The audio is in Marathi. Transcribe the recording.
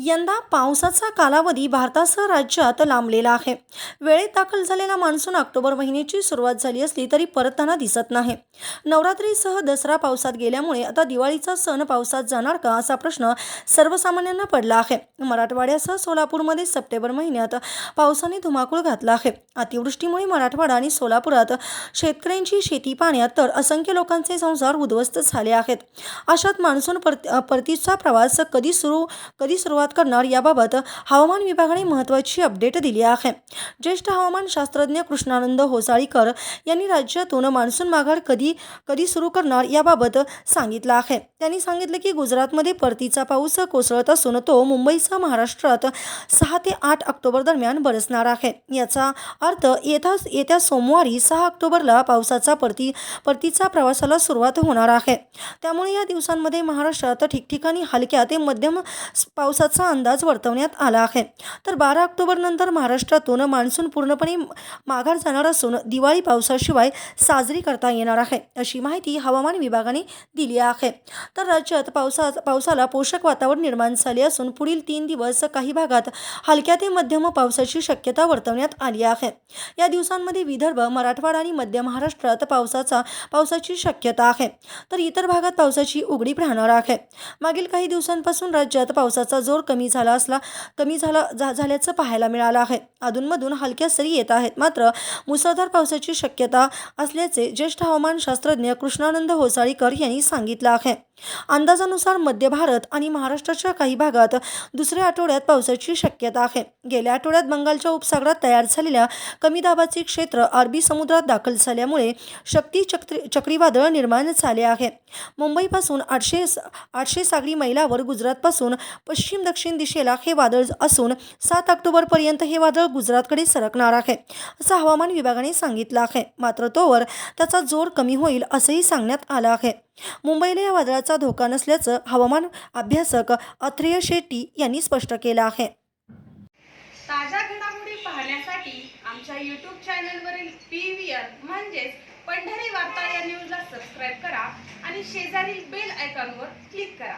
यंदा पावसाचा कालावधी भारतासह राज्यात लांबलेला आहे. वेळेत दाखल झालेला मान्सून ऑक्टोबर महिन्याची सुरुवात झाली असली तरी परतताना दिसत नाही. नवरात्रीसह दसरा पावसात गेल्यामुळे आता दिवाळीचा सण पावसात जाणार का असा प्रश्न सर्वसामान्यांना पडला आहे. मराठवाड्यासह सोलापूरमध्ये सप्टेंबर महिन्यात पावसाने धुमाकूळ घातला आहे. अतिवृष्टीमुळे मराठवाडा आणि सोलापुरात शेतकऱ्यांची शेती पाण्यात तर असंख्य लोकांचे संसार उद्ध्वस्त झाले आहेत. अशात मान्सून परत परतीचा प्रवास कधी सुरू कधी सुरुवात करणार याबाबत हवामान विभागाने महत्त्वाची अपडेट दिली आहे. ज्येष्ठ हवामान शास्त्रज्ञ कृष्णानंद होसाळीकर यांनी राज्यातून मान्सून माघार कधी कधी सुरू करणार याबाबत सांगितलं आहे. त्यांनी सांगितलं की गुजरातमध्ये परतीचा पाऊस कोसळत असून तो मुंबईसह महाराष्ट्रात सहा ते आठ ऑक्टोबर दरम्यान बरसणार आहे. याचा अर्थ येत्या येत्या सोमवारी सहा ऑक्टोबरला पावसाचा परती परतीचा प्रवासाला सुरुवात होणार आहे. त्यामुळे या दिवसांमध्ये महाराष्ट्रात ठिकठिकाणी हलक्या ते मध्यम पावसाचा असा अंदाज वर्तवण्यात आला आहे. तर बारा ऑक्टोबरनंतर महाराष्ट्रातून मान्सून पूर्णपणे माघार जाणार असून दिवाळी पावसाशिवाय साजरी करता येणार आहे अशी माहिती हवामान विभागाने दिली आहे. तर राज्यात पावसा पावसाला पोषक वातावरण निर्माण झाले असून पुढील तीन दिवस काही भागात हलक्या ते मध्यम पावसाची शक्यता वर्तवण्यात आली आहे. या दिवसांमध्ये विदर्भ मराठवाडा आणि मध्य महाराष्ट्रात पावसाचा पावसाची शक्यता आहे. तर इतर भागात पावसाची उघडीप राहणार आहे. मागील काही दिवसांपासून राज्यात पावसाचा जोर कमी झाला असला कमी झाला झा झाल्याचं पाहायला मिळालं आहे. अधूनमधून हलक्या सरी येत आहेत. मात्र मुसळधार पावसाची शक्यता असल्याचे ज्येष्ठ हवामान शास्त्रज्ञ कृष्णानंद होसाळीकर यांनी सांगितलं आहे. अंदाजानुसार मध्य भारत आणि महाराष्ट्राच्या काही भागात दुसऱ्या आठवड्यात पावसाची शक्यता आहे. गेल्या आठवड्यात बंगालच्या उपसागरात तयार झालेल्या कमी दाबाचे क्षेत्र अरबी समुद्रात दाखल झाल्यामुळे शक्ती चक्री चक्रीवादळ निर्माण झाले आहे. मुंबईपासून आठशे आठशे सागरी मैलावर गुजरातपासून पश्चिम दक्षिण दिशेला हे वादळ असून सात ऑक्टोबरपर्यंत हे वादळ गुजरातकडे सरकणार आहे असं हवामान विभागाने सांगितलं आहे. मात्र तोवर त्याचा जोर कमी होईल असंही सांगण्यात आलं आहे. मुंबईला या वादळाचा धोका नसल्याचं हवामान अभ्यासक अथ्रेय शेट्टी यांनी स्पष्ट केलं आहे. ताज्या घडामोडी पाहण्यासाठी आमच्या यूट्यूब चॅनलवरील पी व्ही आर म्हणजेच पंढरी वार्ता या न्यूजला सबस्क्राईब करा आणि शेजारील बेल आयकॉनवर क्लिक करा.